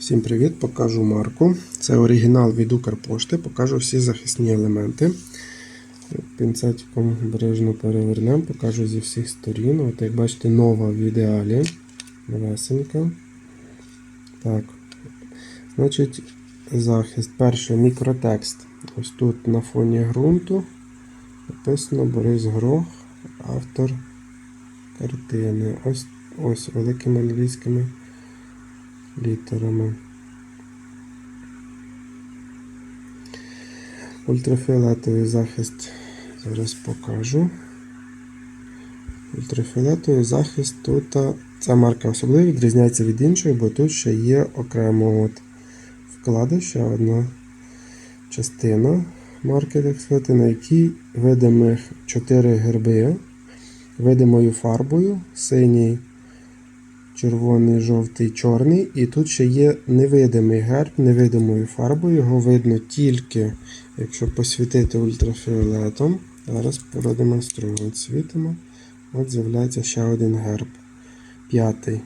Всім привіт! Покажу марку. Це оригінал від Укрпошти. Покажу всі захисні елементи. Пінцетиком бережно перевернемо, покажу зі всіх сторін. От як бачите, нова в ідеалі. Новесенька. Так. Значить, захист. Перший мікротекст. Ось тут на фоні ґрунту. Написано Борис Грох, автор картини. Ось ось великими англійськими літерами. Ультрафіолетовий захист зараз покажу. Ультрафіолетовий захист тут ця марка особливо відрізняється від іншої, бо тут ще є окремо от вкладиш, ще одна частина марки, так сказати, на якій видимих 4 герби видимою фарбою, синій, червоний, жовтий, чорний. І тут ще є невидимий герб невидимою фарбою. Його видно тільки, якщо посвітити ультрафіолетом. Зараз продемонструю. От світимо. От з'являється ще один герб. П'ятий.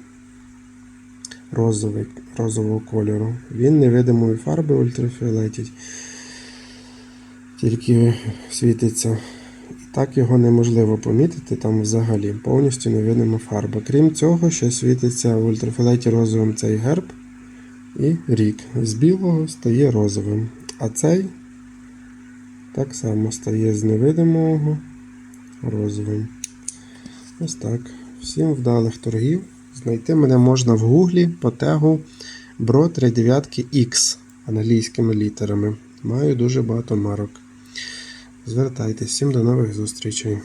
Розовий, розового кольору. Він невидимою фарбою ультрафіолетить. Тільки світиться. Так його неможливо помітити там взагалі. Повністю невидима фарба. Крім цього, ще світиться в ультрафіолеті розовим цей герб і рік. З білого стає розовим. А цей так само стає з невидимого розовим. Ось так. Всім вдалих торгів. Знайти мене можна в гуглі по тегу Bro 39 X англійськими літерами. Маю дуже багато марок. Звертайтесь. Всім до нових зустрічей.